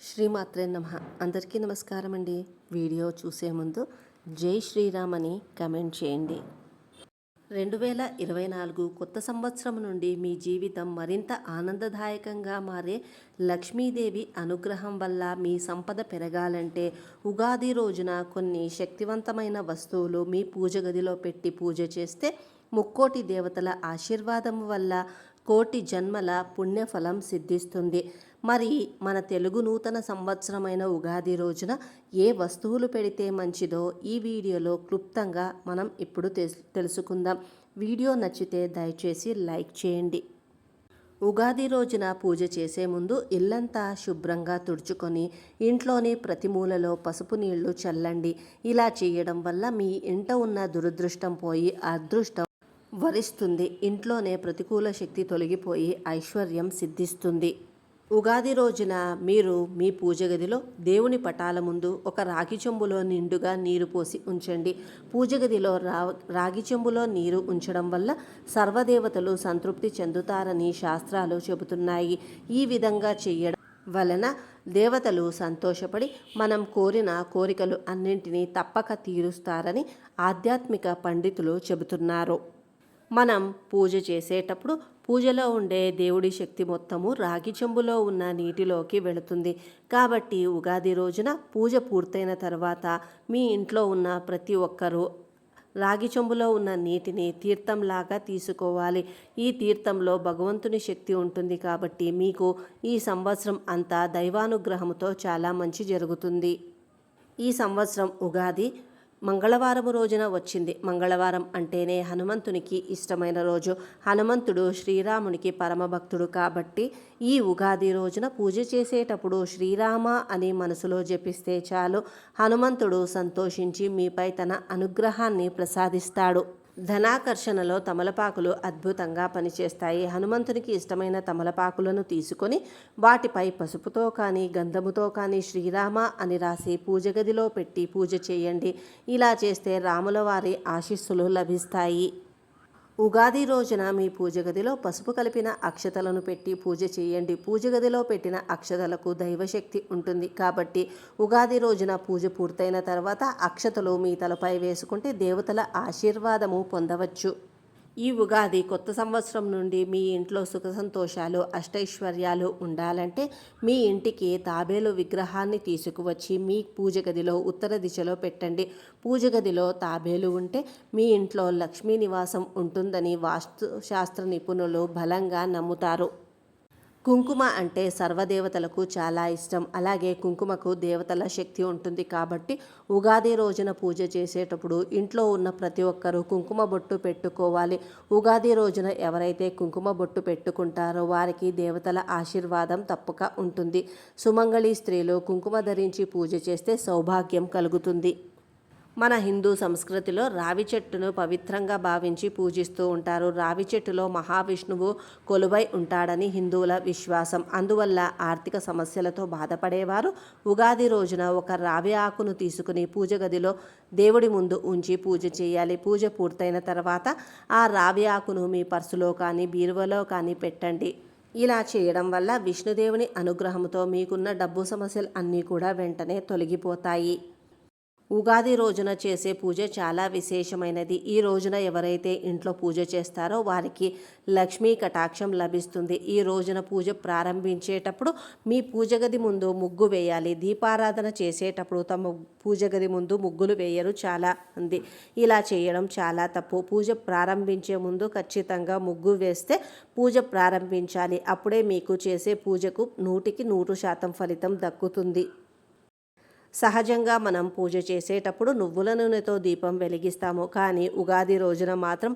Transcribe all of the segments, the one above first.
శ్రీమాత్రే నమ. అందరికీ నమస్కారం అండి వీడియో చూసే ముందు జై శ్రీరామ్ అని కమెంట్ చేయండి. రెండు వేల ఇరవై నాలుగు కొత్త సంవత్సరం నుండి మీ జీవితం మరింత ఆనందదాయకంగా మారే లక్ష్మీదేవి అనుగ్రహం వల్ల మీ సంపద పెరగాలంటే ఉగాది రోజున కొన్ని శక్తివంతమైన వస్తువులు మీ పూజ గదిలో పెట్టి పూజ చేస్తే ముక్కోటి దేవతల ఆశీర్వాదం వల్ల కోటి జన్మల పుణ్యఫలం సిద్ధిస్తుంది. మరి మన తెలుగు నూతన సంవత్సరమైన ఉగాది రోజున ఏ వస్తువులు పెడితే మంచిదో ఈ వీడియోలో క్లుప్తంగా మనం ఇప్పుడు తెలుసుకుందాం. వీడియో నచ్చితే దయచేసి లైక్ చేయండి. ఉగాది రోజున పూజ చేసే ముందు ఇల్లంతా శుభ్రంగా తుడుచుకొని ఇంట్లోని ప్రతి మూలలో పసుపు నీళ్ళు చల్లండి. ఇలా చేయడం వల్ల మీ ఇంట ఉన్న దురదృష్టం పోయి అదృష్టం వరిస్తుంది. ఇంట్లోనే ప్రతికూల శక్తి తొలగిపోయి ఐశ్వర్యం సిద్ధిస్తుంది. ఉగాది రోజున మీరు మీ పూజ గదిలో దేవుని పటాల ముందు ఒక రాగి చెంబులో నిండుగా నీరు పోసి ఉంచండి. పూజ గదిలో రా రాగి చెంబులో నీరు ఉంచడం వల్ల సర్వదేవతలు సంతృప్తి చెందుతారని శాస్త్రాలు చెబుతున్నాయి. ఈ విధంగా చేయడం వలన దేవతలు సంతోషపడి మనం కోరిన కోరికలు అన్నింటినీ తప్పక తీరుస్తారని ఆధ్యాత్మిక పండితులు చెబుతున్నారు. మనం పూజ చేసేటప్పుడు పూజలో ఉండే దేవుడి శక్తి మొత్తము రాగి చెంబులో ఉన్న నీటిలోకి వెళుతుంది. కాబట్టి ఉగాది రోజున పూజ పూర్తయిన తర్వాత మీ ఇంట్లో ఉన్న ప్రతి ఒక్కరూ రాగి చెంబులో ఉన్న నీటిని తీర్థంలాగా తీసుకోవాలి. ఈ తీర్థంలో భగవంతుని శక్తి ఉంటుంది కాబట్టి మీకు ఈ సంవత్సరం అంతా దైవానుగ్రహంతో చాలా మంచి జరుగుతుంది. ఈ సంవత్సరం ఉగాది మంగళవారం రోజున వచ్చింది. మంగళవారం అంటేనే హనుమంతునికి ఇష్టమైన రోజు. హనుమంతుడు శ్రీరామునికి పరమభక్తుడు కాబట్టి ఈ ఉగాది రోజున పూజ చేసేటప్పుడు శ్రీరామ అని మనసులో జపిస్తే చాలు. హనుమంతుడు సంతోషించి మీపై తన అనుగ్రహాన్ని ప్రసాదిస్తాడు. ధనాకర్షణలో తమలపాకులు అద్భుతంగా పనిచేస్తాయి. హనుమంతునికి ఇష్టమైన తమలపాకులను తీసుకొని వాటిపై పసుపుతో కానీ గంధముతో కానీ శ్రీరామ అని రాసి పూజ గదిలో పెట్టి పూజ చేయండి. ఇలా చేస్తే రాముల వారి ఆశీస్సులు లభిస్తాయి. ఉగాది రోజున మీ పూజ గదిలో పసుపు కలిపిన అక్షతలను పెట్టి పూజ చేయండి. పూజ గదిలో పెట్టిన అక్షతలకు దైవశక్తి ఉంటుంది. కాబట్టి ఉగాది రోజున పూజ పూర్తయిన తర్వాత అక్షతలు మీ తలపై వేసుకుంటే దేవతల ఆశీర్వాదము పొందవచ్చు. ఈ ఉగాది కొత్త సంవత్సరం నుండి మీ ఇంట్లో సుఖ సంతోషాలు అష్టైశ్వర్యాలు ఉండాలంటే మీ ఇంటికి తాబేలు విగ్రహాన్ని తీసుకువచ్చి మీ పూజ గదిలో ఉత్తర దిశలో పెట్టండి. పూజ గదిలో తాబేలు ఉంటే మీ ఇంట్లో లక్ష్మీ నివాసం ఉంటుందని వాస్తు శాస్త్ర నిపుణులు బలంగా నమ్ముతారు. కుంకుమ అంటే సర్వదేవతలకు చాలా ఇష్టం. అలాగే కుంకుమకు దేవతల శక్తి ఉంటుంది కాబట్టి ఉగాది రోజున పూజ చేసేటప్పుడు ఇంట్లో ఉన్న ప్రతి ఒక్కరూ కుంకుమ బొట్టు పెట్టుకోవాలి. ఉగాది రోజున ఎవరైతే కుంకుమ బొట్టు పెట్టుకుంటారో వారికి దేవతల ఆశీర్వాదం తప్పక ఉంటుంది. సుమంగళి స్త్రీలు కుంకుమ ధరించి పూజ చేస్తే సౌభాగ్యం కలుగుతుంది. మన హిందూ సంస్కృతిలో రావి చెట్టును పవిత్రంగా భావించి పూజిస్తూ ఉంటారు. రావి చెట్టులో మహావిష్ణువు కొలువై ఉంటాడని హిందువుల విశ్వాసం. అందువల్ల ఆర్థిక సమస్యలతో బాధపడేవారు ఉగాది రోజున ఒక రావి ఆకును తీసుకుని పూజ గదిలో దేవుడి ముందు ఉంచి పూజ చేయాలి. పూజ పూర్తయిన తర్వాత ఆ రావి ఆకును మీ పర్సులో కానీ బీరువలో కానీ పెట్టండి. ఇలా చేయడం వల్ల విష్ణుదేవుని అనుగ్రహంతో మీకున్న డబ్బు సమస్యలు అన్నీ కూడా వెంటనే తొలగిపోతాయి. ఉగాది రోజున చేసే పూజ చాలా విశేషమైనది. ఈ రోజున ఎవరైతే ఇంట్లో పూజ చేస్తారో వారికి లక్ష్మీ కటాక్షం లభిస్తుంది. ఈ రోజున పూజ ప్రారంభించేటప్పుడు మీ పూజ గది ముందు ముగ్గు వేయాలి. దీపారాధన చేసేటప్పుడు తమ పూజ గది ముందు ముగ్గులు వేయరు. చాలా ఉంది ఇలా చేయడం చాలా తప్పు. పూజ ప్రారంభించే ముందు ఖచ్చితంగా ముగ్గు వేస్తే పూజ ప్రారంభించాలి. అప్పుడే మీకు చేసే పూజకు నూటికి నూరు శాతం ఫలితం దక్కుతుంది. సహజంగా మనం పూజ చేసేటప్పుడు నువ్వుల నూనెతో దీపం వెలిగిస్తాము. కానీ ఉగాది రోజున మాత్రం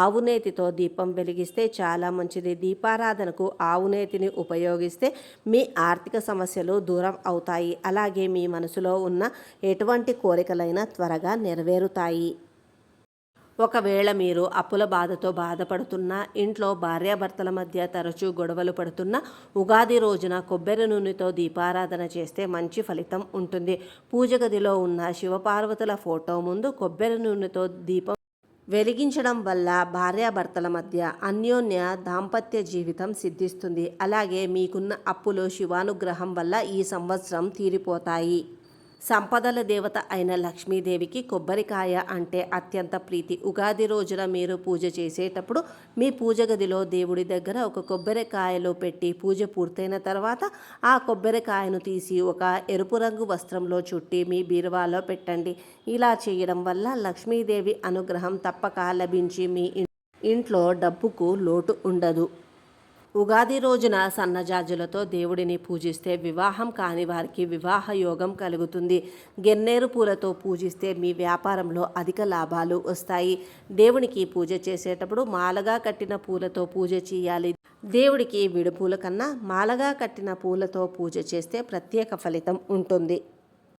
ఆవు నేతితో దీపం వెలిగిస్తే చాలా మంచిది. దీపారాధనకు ఆవు నేతిని ఉపయోగిస్తే మీ ఆర్థిక సమస్యలు దూరం అవుతాయి. అలాగే మీ మనసులో ఉన్న ఎటువంటి కోరికలైనా త్వరగా నెరవేరుతాయి. ఒకవేళ మీరు అప్పుల బాధతో బాధపడుతున్నా ఇంట్లో భార్యాభర్తల మధ్య తరచూ గొడవలు పడుతున్నా ఉగాది రోజున కొబ్బరి నూనెతో దీపారాధన చేస్తే మంచి ఫలితం ఉంటుంది. పూజ గదిలో ఉన్న శివపార్వతుల ఫోటో ముందు కొబ్బరి నూనెతో దీపం వెలిగించడం వల్ల భార్యాభర్తల మధ్య అన్యోన్య దాంపత్య జీవితం సిద్ధిస్తుంది. అలాగే మీకున్న అప్పులు శివానుగ్రహం వల్ల ఈ సంవత్సరం తీరిపోతాయి. సంపదల దేవత అయిన లక్ష్మీదేవికి కొబ్బరికాయ అంటే అత్యంత ప్రీతి. ఉగాది రోజున మీరు పూజ చేసేటప్పుడు మీ పూజ గదిలో దేవుడి దగ్గర ఒక కొబ్బరికాయలో పెట్టి పూజ పూర్తయిన తర్వాత ఆ కొబ్బరికాయను తీసి ఒక ఎరుపు రంగు వస్త్రంలో చుట్టి మీ బీరువాలో పెట్టండి. ఇలా చేయడం వల్ల లక్ష్మీదేవి అనుగ్రహం తప్పక లభించి మీ ఇంట్లో డబ్బుకు లోటు ఉండదు. ఉగాది రోజున సన్నజాజులతో దేవుడిని పూజిస్తే వివాహం కాని వారికి వివాహ యోగం కలుగుతుంది. గెన్నేరు పూలతో పూజిస్తే మీ వ్యాపారంలో అధిక లాభాలు వస్తాయి. దేవునికి పూజ చేసేటప్పుడు మాలగా కట్టిన పూలతో పూజ చేయాలి. దేవుడికి విడుపూల కన్నా మాలగా కట్టిన పూలతో పూజ చేస్తే ప్రత్యేక ఫలితం ఉంటుంది.